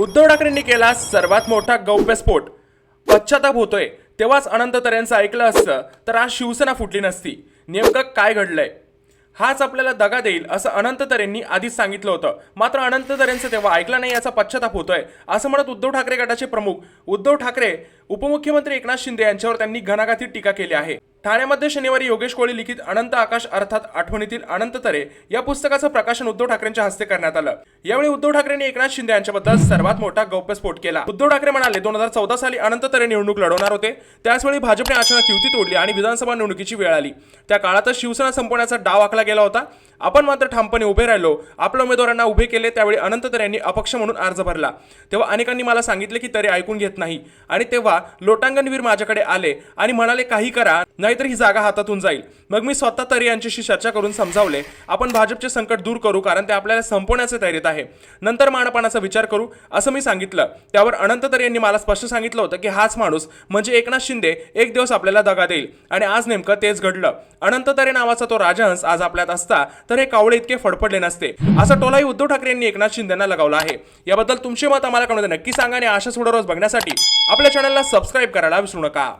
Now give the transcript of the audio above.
उद्धव ठाकरेंनी केला सर्वात मोठा गौप्यस्फोट पश्चाताप होतोय. तेव्हाच अनंत तऱ्यांचं ऐकलं असतं तर आज शिवसेना फुटली नसती. नेमकं काय घडलंय? हाच आपल्याला दगा देईल असं अनंत तरेंनी आधीच सांगितलं होतं. मात्र अनंत तरेंचं तेव्हा ऐकलं नाही याचा पश्चाताप होतोय असं म्हणत उद्धव ठाकरे गटाचे प्रमुख. उद्धव ठाकरे उपमुख्यमंत्री एकनाथ शिंदे यांच्यावर त्यांनी घणाघाती टीका केली आहे. ठाण्यामध्ये शनिवारी योगेश कोळी लिखित अनंत आकाश अर्थात आठवणीतील अनंत तरे या पुस्तकाचं प्रकाशन उद्धव ठाकरेंच्या हस्ते करण्यात आलं. यावेळी उद्धव ठाकरेंनी एकनाथ शिंदे यांच्याबद्दल सर्वात मोठा गौप्यस्फोट केला. उद्धव ठाकरे म्हणाले दोन हजार चौदा साली अनंत तरे निवडणूक लढवणार होते. त्याचवेळी भाजपने अचानक युती तोडली आणि विधानसभा निवडणुकीची वेळ आली. त्या काळातच शिवसेना संपवण्याचा डाव आखला गेला होता. आपण मात्र ठामपणे उभे राहिलो. आपल्या उमेदवारांना उभे केले. त्यावेळी अनंत तरे यांनी अपक्ष म्हणून अर्ज भरला. तेव्हा अनेकांनी मला सांगितले की तरे ऐकून घेत नाही. आणि तेव्हा लोटांगणवीर माझ्याकडे आले आणि म्हणाले काही करा. नाहीतर ही जागा हातातून जाईल. मग मी स्वतः तरी यांच्याशी चर्चा करून समजावले आपण भाजपचे संकट दूर करू कारण ते आपल्याला संपवण्याचे तयारीत आहे. नंतर मानपानाचा विचार करू असं मी सांगितलं. त्यावर अनंत तर यांनी मला स्पष्ट सांगितलं होतं की हाच माणूस म्हणजे एकनाथ शिंदे एक दिवस आपल्याला दगा देईल. आणि आज नेमकं तेच घडलं. अनंत तरे नावाचा तो राजहंस आज आपल्यात असता तर हे कावळे इतके फडफडले नसते. असा टोलाही उद्धव ठाकरे यांनी एकनाथ शिंदेना लगावला आहे. याबद्दल तुमचे मत आम्हाला कळवते नक्की सांगा आणि आशा थोडं रोज बघण्यासाठी आपल्या चॅनलला सबस्क्राईब करायला विसरू नका.